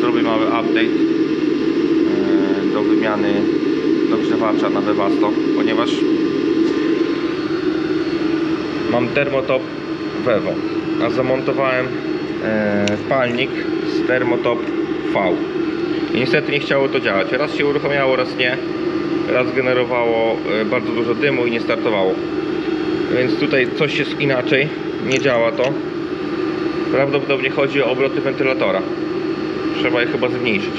Zrobię mały update e, do wymiany dogrzewacza na Webasto, ponieważ mam termotop Vevo, a zamontowałem e, palnik z termotop V. I niestety nie chciało to działać. Raz się uruchamiało, raz nie. Raz generowało e, bardzo dużo dymu i nie startowało. Więc tutaj coś jest inaczej. Nie działa to. Prawdopodobnie chodzi o obroty wentylatora. Trzeba je chyba zmniejszyć.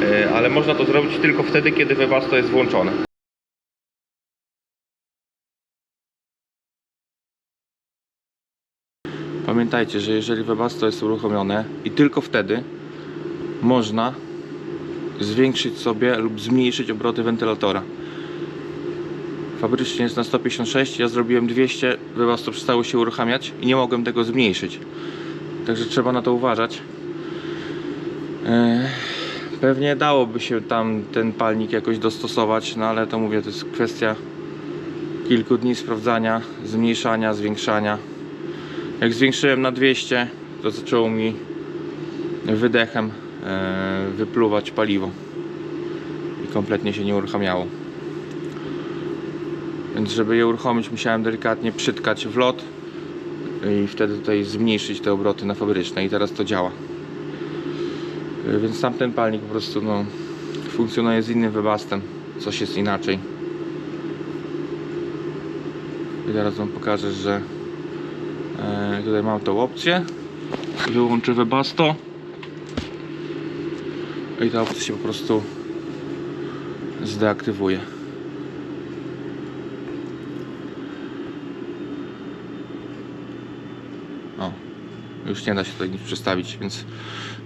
Yy, Ale można to zrobić tylko wtedy, kiedy Webasto jest włączone. Pamiętajcie, że jeżeli Webasto jest uruchomione i tylko wtedy można zwiększyć sobie lub zmniejszyć obroty wentylatora. Fabrycznie jest na 156, ja zrobiłem 200, Webasto przestało się uruchamiać i nie mogłem tego zmniejszyć. Także trzeba na to uważać. Eee, Pewnie dałoby się tam ten palnik jakoś dostosować, no ale to mówię, to jest kwestia kilku dni sprawdzania, zmniejszania, zwiększania. Jak zwiększyłem na 200, to zaczęło mi wydechem e, wypluwać paliwo i kompletnie się nie uruchamiało. Więc żeby je uruchomić musiałem delikatnie przytkać w lot i wtedy tutaj zmniejszyć te obroty na fabryczne i teraz to działa. Yy, Więc tamten palnik po prostu no, funkcjonuje z innym wybastem, coś jest inaczej. I teraz wam pokażę, że e, tutaj mam tą opcję. Wyłączę webasto. I ta opcja się po prostu zdeaktywuje. O, już nie da się tutaj nic przestawić, więc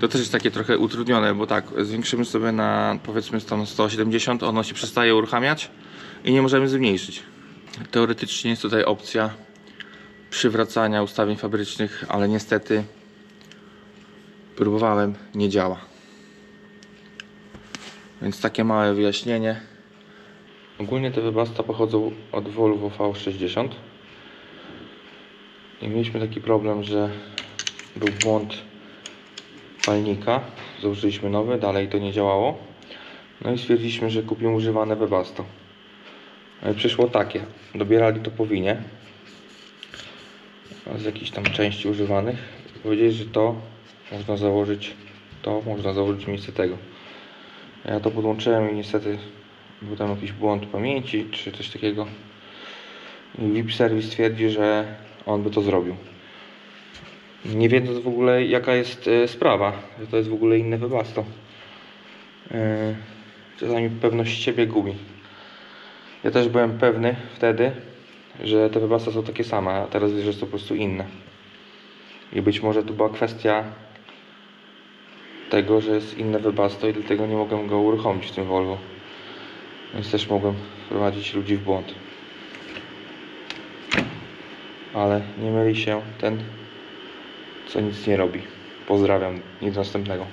to też jest takie trochę utrudnione, bo tak, zwiększymy sobie na powiedzmy tam 170, ono się przestaje uruchamiać i nie możemy zmniejszyć. Teoretycznie jest tutaj opcja przywracania ustawień fabrycznych, ale niestety próbowałem, nie działa. Więc takie małe wyjaśnienie. Ogólnie te wybasta pochodzą od Volvo V60 i mieliśmy taki problem, że był błąd palnika. Założyliśmy nowy, dalej to nie działało. No i stwierdziliśmy, że kupimy używane Webasto. No przyszło takie. Dobierali to po winie z jakichś tam części używanych. Powiedzieli, że to można założyć to, można założyć miejsce tego. Ja to podłączyłem i niestety był tam jakiś błąd pamięci czy coś takiego. VIP Service twierdzi, że on by to zrobił. Nie wiedząc w ogóle jaka jest e, sprawa, że to jest w ogóle inne wybasto. E, czasami pewność siebie gubi. Ja też byłem pewny wtedy, że te wybasta są takie same, a teraz widzę, że są po prostu inne. I być może to była kwestia tego, że jest inne wybasto i dlatego nie mogłem go uruchomić w tym Volvo. Więc też mogłem wprowadzić ludzi w błąd. Ale nie myli się ten, co nic nie robi. Pozdrawiam i do następnego.